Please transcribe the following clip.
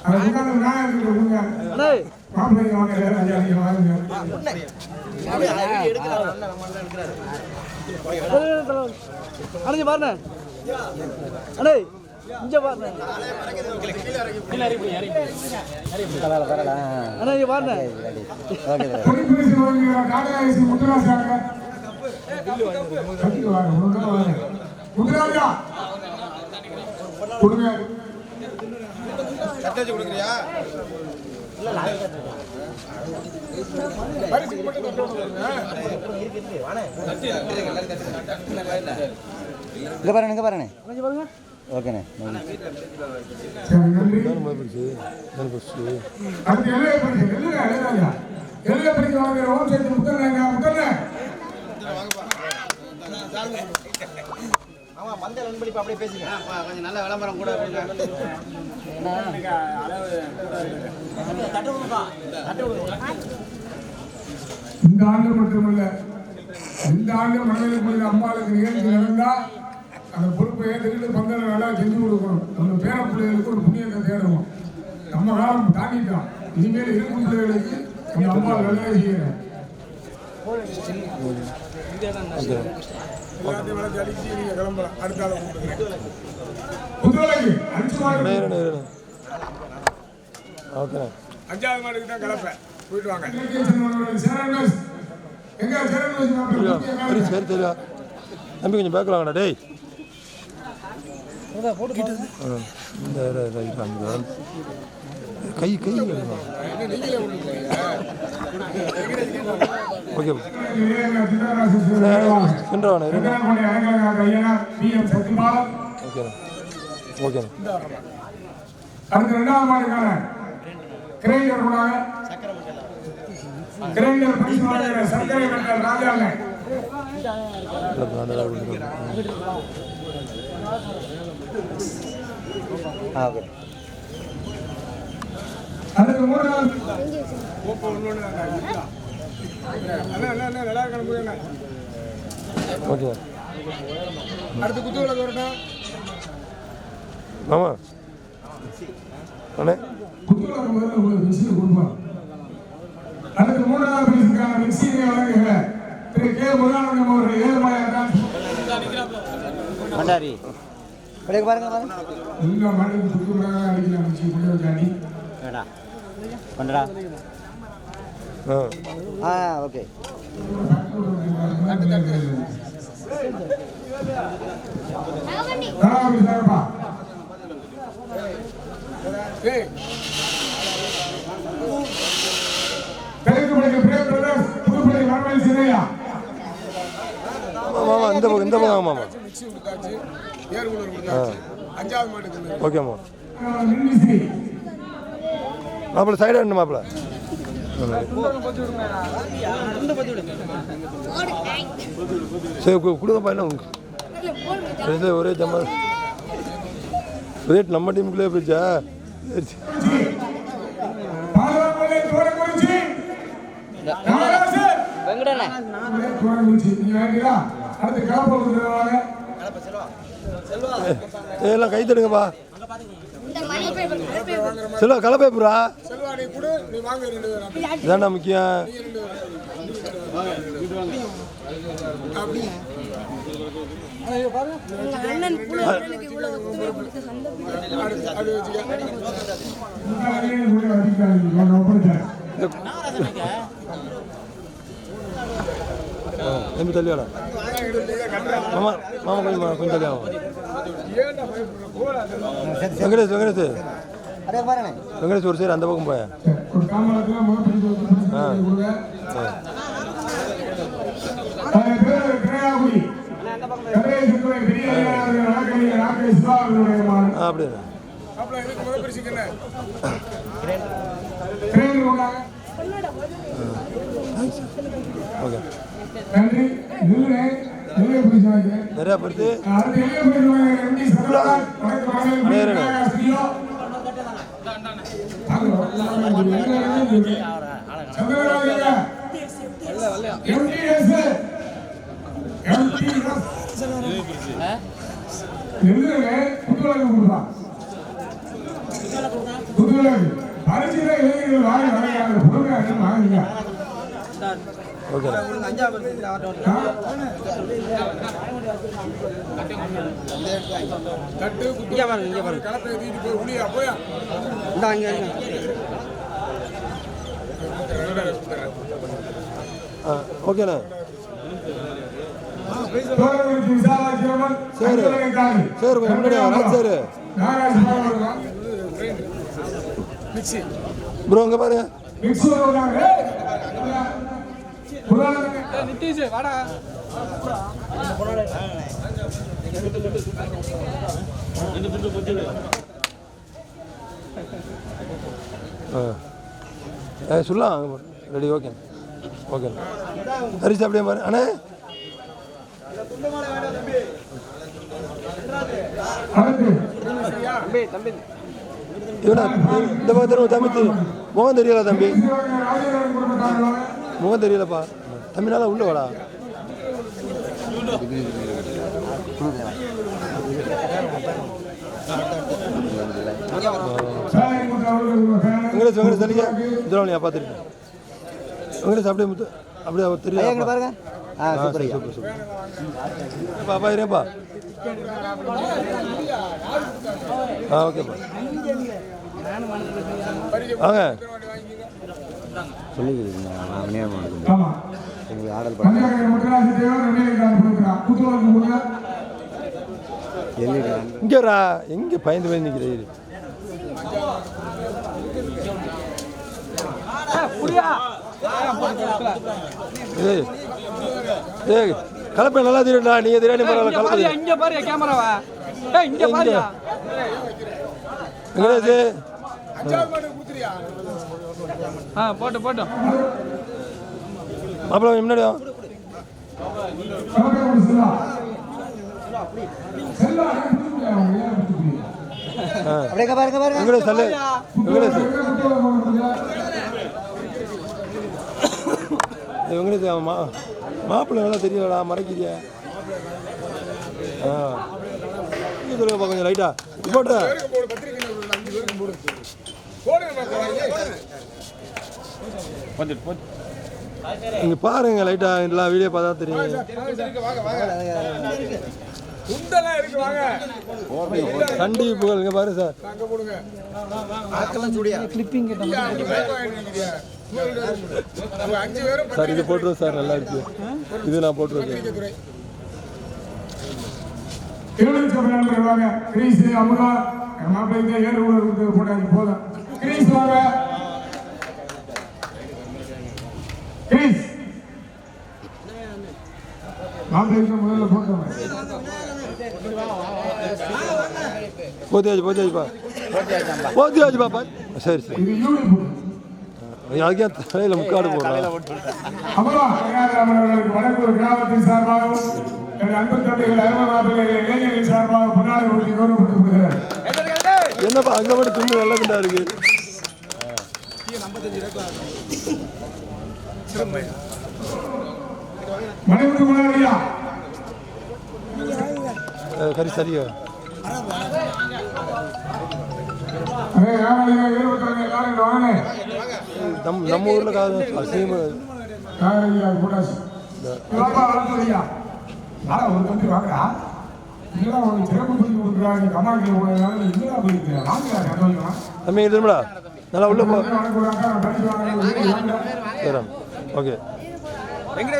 அதை உட்கார்ந்து நாயகத்துக்கு பாருண்ணே இங்க பாருண்ணே இங்க பாருண்ணே இங்கே பாருங்க இங்கே பாருங்க ஓகேண்ணே சரி நன்றி சேர்த்து முத்தரங்க முத்தரங்க கொஞ்சம் நல்ல விளம்பரம் கூட இந்த ஆண்டு மட்டுமல்ல இந்த ஆண்டு மனதில் புரிந்த அம்மாளுக்கு நிகழ்ச்சி நடந்தா அந்த பொறுப்பை ஏற்றுக்கிட்டு பந்தல நல்லா செஞ்சு கொடுக்கணும். நம்ம பேர பிள்ளைகளுக்கு ஒரு புண்ணியத்தை தேடணும். நம்ம காலம் தாண்டிட்டோம். இனிமேல் இருக்கும் பிள்ளைகளுக்கு நம்ம அம்மா நல்லா செய்யணும். ஓகே. அஞ்சாவது மாடுக்கு தான் கலப்பை போயிட்டு வாங்க. சேரன் எங்க சேரன் சரி சரி தெரியா தம்பி கொஞ்சம் பேக்கில் வாங்கடா டேய். இந்த கை கை. ஓகே. இருங்க. ஓகேண்ணே. ஓகேண்ணே. அடுத்த ரெண்டாவது மாடுக்கான கிரைண்டர் கூட கிரைண்டர் பரிசு வாங்குகிற சர்க்கரை மண்டல் ராஜாங்க ஓகே அடுத்து மூணாவது அண்ணா அண்ணா அண்ணா நல்லா இருக்கணும் ஓகே. அடுத்து குத்து விளக்கு வரட்டும் மாமா. அண்ணே. குத்துவிளக்கு முதல்ல உங்களுக்கு மிஷின் கொடுப்பான் அடுத்து மூணாவது பரிசுக்கான மிக்சியை வழங்குகிற திரு கே முருகானந்தம் அவர்கள் ஏழுமாயிரம் தான். பண்டாரி. அப்படியே பாருங்க பாருங்க. பண்ணடா ஆ. ஆ ஓகே. மாமா மாமா இந்த பக்கம் இந்த பக்கம் மாமா அஞ்சாவது மாட்டுக்கு ஓகேம்மா மாப்பிள்ள சைடாக இருந்து மாப்பிள்ள சரி கொடுங்கப்பா என்ன உங்களுக்கு ஒரே ஜம்மா. ரேட் நம்ம டீமுக்குள்ளே போயிடுச்சா? வெங்கடண்ணே தோரக்குறிச்சி நீங்க வேண்டியா அடுத்து கலப்பை கொடுத்துருவாங்க ஏய், எல்லாம் கை தடுங்கப்பா செல்வா கலப்பேப்புரா செல்வா நீ கொடு. நீ வாங்க ரெண்டு பேரும் இதாண்டா முக்கியம். தம்பி தள்ளியாடா. மாமா மாமா கொஞ்சம் கொஞ்சம் தள்ளியாகும் வெங்கடேஷ் வெங்கடேஷ். வெங்கடேஷ் ஒரு சைடு அந்த பக்கம் போய? ஆ. ஆ ஓகே. நன்றி. நில்லுங்க நில்லுங்க பிடிச்சாங்க நிறையா படுத்து அடுத்து எளிய பிடிச்சவங்க எம்டி சந்திரகாந்த் வணக்கம் வணக்கம் அண்ணே, இருங்க. ஸ்ரீயோ சந்திரகாந்த் எம்டிஎஸ் எம்டிஎஸ் நில்லுங்க புத்துவழக்கம் கொடுப்பா புதுவிலகு பரிசுல இளைஞர்கள் வாங்கி வரையாத பொறுமையாக வாங்குங்க ஓகே. இங்கே பாருங்க இங்கே பாருங்க. களத்தை தூக்கிட்டு போய் ஓகேண்ணா. சரி. சரி, கொஞ்சம் முன்னாடி ப்ரோ அங்கே பாருங்க. நித்தீஷ் வாடா. ஏய்! சொல்லலாம் ரெடி ஓகே ஓகே ஹரிஷ் அப்படியே பாரு. அண்ணே. இந்த பக்கம் தம்பி? முகம் தெரியல தம்பி. முகம் தெரியலப்பா. தம்பினால உள்ள வாடா. வெங்கடேஷ் வெங்கடேஷ் தள்ளிக்க இதுல பார்த்துருக்கேன் வெங்கடேஷ் அப்படியே முத்து அப்படியே பாருங்க ஆ சூப்பர் ஐயா சூப்பர் சூப்பர் பாப்பா இருப்பா ஆ ஓகேப்பா வாங்க சொல்லிக்கிறீங்க நான் நேரம் ஆமா உங்களுக்கு ஆர்டர் பண்ண பஞ்சாயத்து முத்துராஜ் தேவர் ரெண்டு கொடுக்குறான் புத்துவாக்கு கொடுங்க எல்இடி இங்கே வரா எங்கே பயந்து பயந்து நிற்கிறீரு ஏய் ஏய் கலப்பை நல்லா தெரியும்டா. நீங்கள் தெரியாது பரவாயில்ல கலப்பை இங்க பாரு கேமராவா. ஏய் இங்க ஊத்துறியா ஆ போட்டு போட்டு. மாப்பிள்ளை முன்னாடி கொண்டு செல்லா. இங்க அவன் மா மாப்பிள்ளை நல்லா தெரியலடா மறைக்கிறியா? ஆ. இங்க சொல்லுங்கப்பா கொஞ்சம் லைட்டா போட்டு பேருக்கு போடு இங்க பாருங்க லைட்டா எல்லாம் வீடியோ பார்த்தா தெரியும். வாங்க வாங்க துண்டெல்லாம் இருக்கு வாங்க. கண்டி புகழ் இங்க பாரு சார். சார் இது போட்டுருவோம் சார் நல்லா இருக்கு. இது நான் அமுதா. ஏறு ஊழல் போட்டாங்க போதும் கிரீஸ் வாங்க கிரீஸ் மாப்பிள்ளை முதல்ல போட்டோம் போத்தியாச்சு போத்தியாச்சுப்பா போத்தியாச்சுப்பா பா சரி சரி இது யூனிஃபார்ம் அதுக்கே தலையில் முக்காடு போடுறேன் அமலா கங்காராமன் அவர்களுக்கு வடக்கூர் கிராமத்தின் சார்பாகவும் என் அன்பு தம்பிகள் அருமை மாப்பிள்ளை இளைஞர்கள் சார்பாக பொன்னாளை ஊட்டி கௌரவப்படுத்தப்படுகிறார் என்னப்பா அங்கே மட்டும் துண்டு நல்ல துண்டா இருக்கு கறி சரியா? பாப்பா வளர்த்துறியா வாடா ஒரு தம்பி திரும்படா நல்லா உள்ள போ ஓகே மைக்